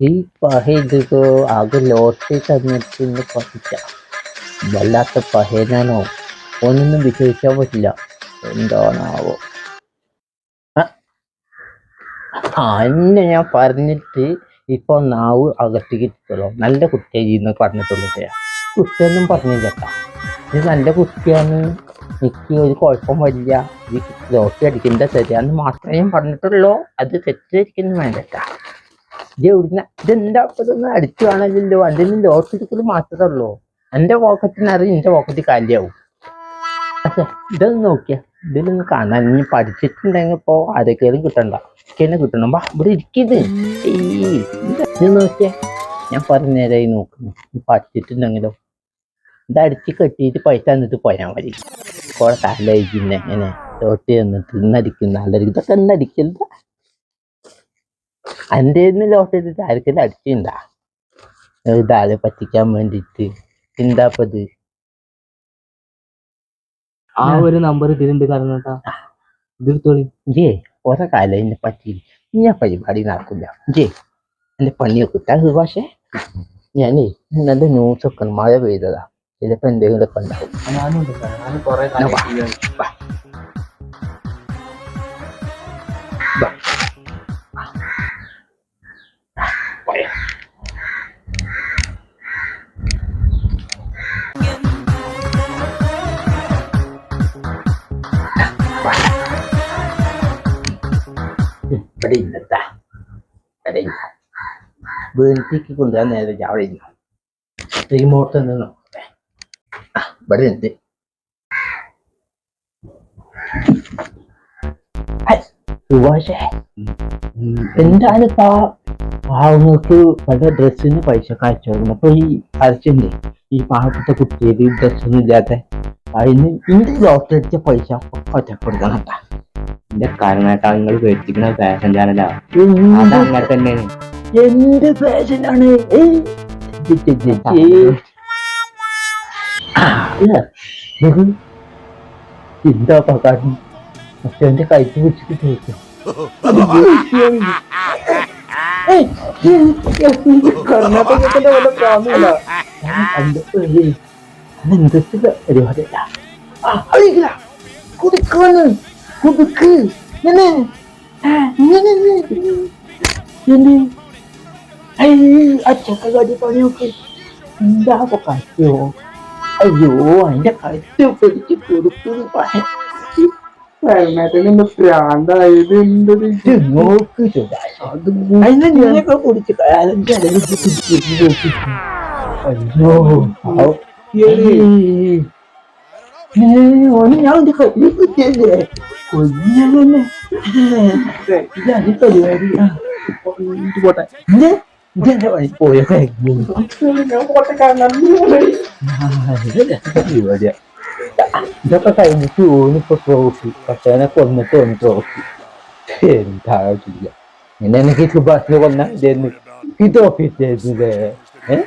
ഈ പഹയിത് ആകെ ലോട്ടറി തന്നിട്ട് ഇന്ന് പഠിച്ച വല്ലാത്ത പഹയനാണോ ഒന്നും വിശ്വസിക്കാൻ പറ്റില്ല എന്താണാവോ. ആ എന്നെ ഞാൻ പറഞ്ഞിട്ട് ഇപ്പൊ നാവ് അകത്തേക്ക് ഇട്ടല്ലോ നല്ല കുട്ടിയായി എന്ന് പറഞ്ഞിട്ടുള്ളൂ ട്ടോ. കുട്ടിയൊന്നും പറഞ്ഞില്ല ട്ടാ. ഇത് നല്ല കുട്ടിയാണ്. എനിക്ക് ഒരു കുഴപ്പം വരില്ല. ഈ ലോട്ടറി അടിക്കേണ്ട ശരിയാന്ന് മാത്രമേ പറഞ്ഞിട്ടുള്ളൂ. അത് തെറ്റിദ്ധരിക്കുന്നു വേണ്ടട്ടാ ഇത് എവിടുന്ന? ഇതെന്താ ഇതൊന്നും അടിച്ചു കാണലില്ലോ അതിന് ലോട്ടറി എടുക്കൽ മാത്രമേ ഉള്ളൂ എന്റെ പോക്കറ്റിന് അറിയും എന്റെ പോക്കറ്റ് കാലിയാവും. പക്ഷെ ഇതൊന്ന് നോക്കിയാ. ഇതിലൊന്ന് കാണാൻ. ഇനി പഠിച്ചിട്ടുണ്ടെങ്കിൽ ഇപ്പോ ആരൊക്കെയും കിട്ടണ്ട. എനിക്കെന്നെ കിട്ടണം. വാ ഇവിടെ ഇരിക്കുന്നത് നോക്കിയേ. ഞാൻ പറഞ്ഞേരായി നോക്കുന്നു ഇനി പഠിച്ചിട്ടുണ്ടെങ്കിലോ. ഇത് അടിച്ച് കെട്ടിയിട്ട് പൈസ തന്നിട്ട് പോയാൽ മതി. കുറെ കാലം പിന്നെ ഇങ്ങനെ തോട്ടി തന്നിട്ട് ഇന്നടിക്കുന്ന ആളരിക്കും ഇതൊക്കെ എന്നടിക്കരുത് എന്റെ ലോട്ട് ചെയ്തിട്ട് ആർക്കെല്ലാം അടിച്ചിണ്ടാ ഇതാളെ പറ്റിക്കാൻ വേണ്ടിട്ട്. എന്താപ്പത്? ആ ഒരു നമ്പർ ഇതിലുണ്ട് കാരണം കേട്ടാ ഇതെടുത്തോളി ജേ കുറെ കാലം എന്നെ പറ്റി ഞാൻ പരിപാടി നടക്കില്ല ജേ എന്റെ പണിയൊക്കെ കിട്ടാ. പക്ഷേ ഞാനേ നല്ല ന്യൂസ് ഒക്കെ മഴ പെയ്തതാ. ചിലപ്പോ എന്തെങ്കിലുമൊക്കെ ഉണ്ടാവും. ഞാനും ഉണ്ട് സാർ ഞാൻ കുറെ ഇവിടെ ഇല്ലത്താ ഇവിടെ വീട്ടിലേക്ക് കൊണ്ടുവരാൻ നേരെ അവിടെ ഇരുന്നു റിമോട്ട് ഒന്ന് നോക്കട്ടെ ആ ഇവിടെ ഉണ്ട് സുഭാഷേ എന്താണ് പാ പാവങ്ങൾക്ക് പല ഡ്രസ്സിന് പൈസ കാഴ്ച കൊടുക്കണം അപ്പൊ ഈ പരസ്യണ്ട് ഈ പാവപ്പെട്ട കുട്ടികൾ ഡ്രസ്സൊന്നും ഇല്ലാത്ത അതിന് ഇന്റെ ലോട്ടറി അടിച്ച പൈസ ഒറ്റ കൊടുക്കണം ട്ടാ. എന്റെ കാരണമായിട്ടാ നിങ്ങൾ പേടിച്ചിരിക്കുന്ന ഫാഷൻ ചാനലാ അത് എന്ത് അങ്ങനെ തന്നെയാണ്. എന്ത് ഫാഷനാണ് എന്താ പകാട്ടി മറ്റേ കൈക്ക് പിടിച്ചിട്ട് ചോദിക്കാം കർണാടകത്തിന്റെ വല്ല പ്രാമില്ല എന്തൊക്കെ പരിപാടിയല്ല അറിയില്ല ഇങ്ങനെ എന്ത് അച്ചക്കടി പണിയൊക്കെ. എന്താ കറ്റോ അയ്യോ അതിന്റെ കറ്റ് പിടിച്ച് കൊടുക്കുന്നു പ്രാന്തായത്? എന്തൊരു നോക്ക് ചുടാ അതിനെ നീയൊക്കെ കുടിച്ച്. അയ്യോ. ഓന് ഞാൻ കയ്യിൽ കുത്തിയല്ലേ കൊഞ്ഞങ്ങനെ ഇതാണ് പരിപാടി പോട്ടെ ഇത് ഇതെന്റെ പണി പോയ പരിപാടിയാ ഇതൊക്കെ കഴിഞ്ഞിട്ട് ഓനിപ്പോ ട്രോഫി പക്ഷേനെ കൊന്നിട്ട് ഓന് ട്രോഫി എന്താ ചെയ്യാ ഇങ്ങനെ എനിക്ക് സുഭാഷിനെ കൊന്ന ഇതെന്ന് ഈ ട്രോഫി ഇല്ലേ ഏഹ്